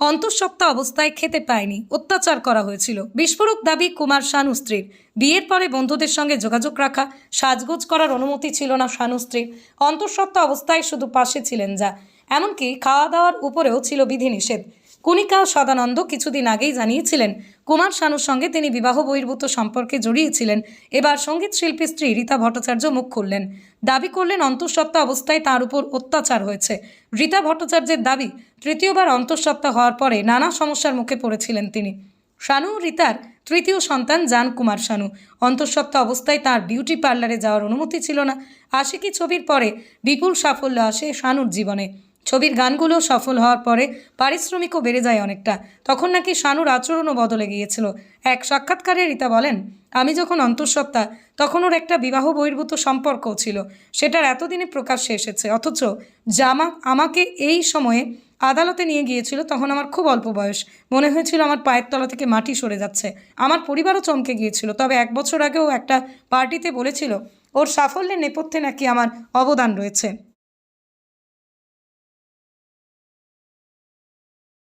অন্তঃসত্ত্বা অবস্থায় খেতে পায়নি, অত্যাচার করা হয়েছিল। বিস্ফোরক দাবি কুমার শানু স্ত্রীর। বিয়ের পরে বন্ধুদের সঙ্গে যোগাযোগ রাখা, সাজগোজ করার অনুমতি ছিল না শানু স্ত্রীর। অন্তঃসত্ত্বা অবস্থায় শুধু পাশে ছিলেন যা। এমনকি খাওয়া দাওয়ার উপরেও ছিল বিধিনিষেধ। কণিকা সদানন্দ কিছুদিন আগেই জানিয়েছিলেন, কুমার শানুর সঙ্গে তিনি বিবাহ বহির্ভূত সম্পর্কে জড়িয়েছিলেন। এবার সংগীত শিল্পী স্ত্রী রীতা ভট্টাচার্য মুখ খুললেন। দাবি করলেন, অন্তঃসত্ত্বা অবস্থায় তার উপর অত্যাচার হয়েছে। রীতা ভট্টাচার্যের দাবি, তৃতীয়বার অন্তঃসত্ত্বা হওয়ার পরে নানা সমস্যার মুখে পড়েছিলেন তিনি। শানু রীতার তৃতীয় সন্তান জান কুমার শানু। অন্তঃসত্ত্বা অবস্থায় তার বিউটি পার্লারে যাওয়ার অনুমতি ছিল না। আশিকি ছবির পরে বিপুল সাফল্য আসে শানুর জীবনে। ছবির গানগুলো সফল হওয়ার পরে পারিশ্রমিকও বেড়ে যায় অনেকটা। তখন নাকি শানুর আচরণও বদলে গিয়েছিল। এক সাক্ষাৎকারে রীতা বলেন, আমি যখন অন্তঃসত্ত্বা, তখন ওর একটা বিবাহ বহির্ভূত সম্পর্কও ছিল। সেটার এতদিনে প্রকাশ্যে এসেছে। অথচ জামা আমাকে এই সময়ে আদালতে নিয়ে গিয়েছিল, তখন আমার খুব অল্প বয়স। মনে হয়েছিল আমার পায়ের তলা থেকে মাটি সরে যাচ্ছে। আমার পরিবারও চমকে গিয়েছিল। তবে এক বছর আগেও একটা পার্টিতে বলেছিল, ওর সাফল্যের নেপথ্যে নাকি আমার অবদান রয়েছে।